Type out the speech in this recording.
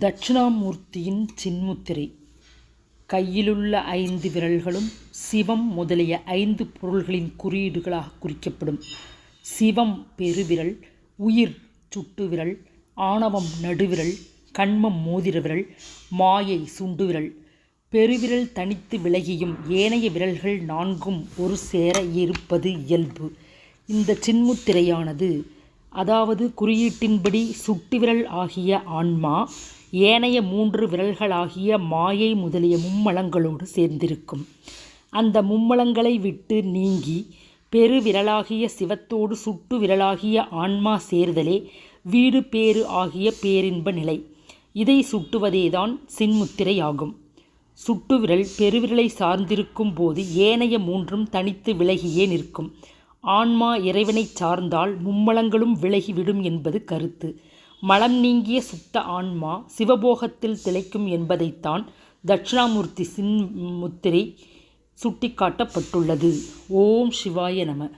தட்சிணாமூர்த்தியின் சின்முத்திரை கையிலுள்ள ஐந்து விரல்களும் சிவம் முதலிய ஐந்து பொருள்களின் குறியீடுகளாக குறிக்கப்படும். சிவம் பெருவிரல், உயிர் சுட்டுவிரல், ஆணவம் நடுவிரல், கண்மம் மோதிர விரல், மாயை சுண்டுவிரல். பெருவிரல் தனித்து விலகியும் ஏனைய விரல்கள் நான்கும் ஒரு சேர இருப்பது இயல்பு. இந்த சின்முத்திரையானது அதாவது குறியீட்டின்படி சுட்டுவிரல் ஆகிய ஆன்மா ஏனைய மூன்று விரல்களாகிய மாயை முதலிய மும்மலங்களோடு சேர்ந்திருக்கும். அந்த மும்மலங்களை விட்டு நீங்கி பெருவிரலாகிய சிவத்தோடு சுட்டு விரலாகிய ஆன்மா சேர்தலே வீடு பேறு ஆகிய பேரின்ப நிலை. இதை சுட்டுவதேதான் சின்முத்திரையாகும். சுட்டுவிரல் பெருவிரலை சார்ந்திருக்கும் போது ஏனைய மூன்றும் தனித்து விலகியே நிற்கும். ஆன்மா இறைவனைச் சார்ந்தால் மும்மலங்களும் விலகிவிடும் என்பது கருத்து. மலம் நீங்கிய சுத்த ஆன்மா சிவபோகத்தில் திளைக்கும் என்பதைத்தான் தட்சிணாமூர்த்தி சின் முத்திரை சுட்டிக்காட்டப்பட்டுள்ளது. ஓம் சிவாய நம.